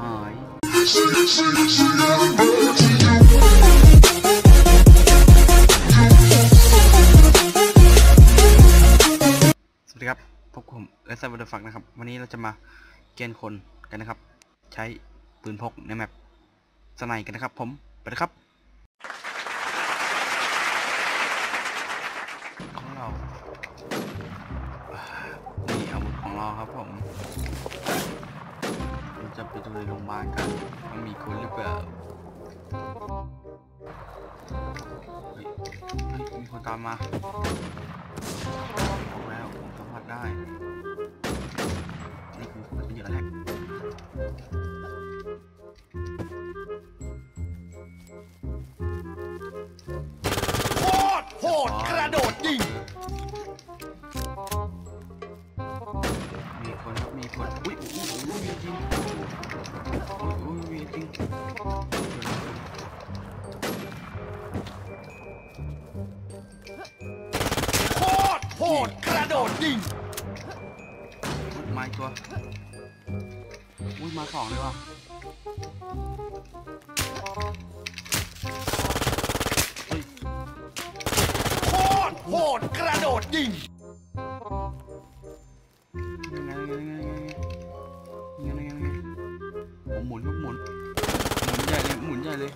หาย สวัสดีครับ พบกับผมเอสเวอร์ฟักนะครับ วันนี้เราจะมาเกณฑ์คนกันนะครับ ใช้ปืนพกในแมปสไนกันนะครับ ผม ไปเลยครับของเรานี่อาวุธของเราครับผม ไปดูในโรงพยาบาลกันว่ามีคนหรือเปล่าเฮ้ยมีคนตามมาบอกแล้วผมสัมผัสได้นี่คือคนที่อยู่แล้วแหละโคตรโหดกระโดดยิง โคตรโหดกระโดดยิงอุ๊ยมาอีกตัว อุ้ยมาสองเลยว่ะเฮ้ยโคตรโหดกระโดดยิงยังไงยังไงยังไง ญ่เลย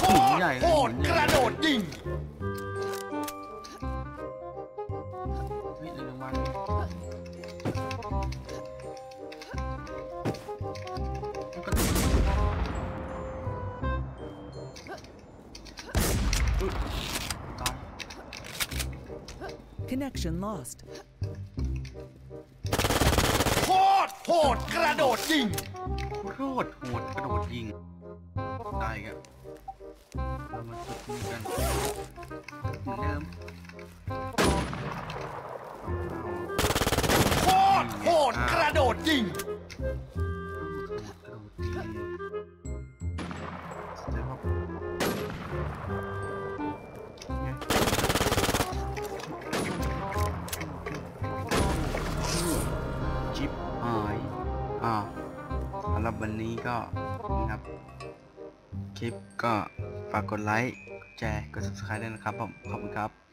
หมุนใหญ่เลยโคตรโหดกระโดดยิงเฮ้ยในโรงพยาบาลมีมันก็อุ๊ยตาย Connection lost. โคตรโหดกระโดดยิงโคตรโหดกระโดดยิง ได้ครับเรามาจุดนี้กันเหมือนเดิมโคตรโหดกระโดดยิงเอาเอาโหดกระโดดยิงเดี๋ยวครับไงจิ๊บหายอ่าสำหรับวันนี้ก็นี่ครับ คลิปก็ฝากกดไลค์กดแชร์ กด subscribe ด้วยนะครับผม ขอบคุณครับ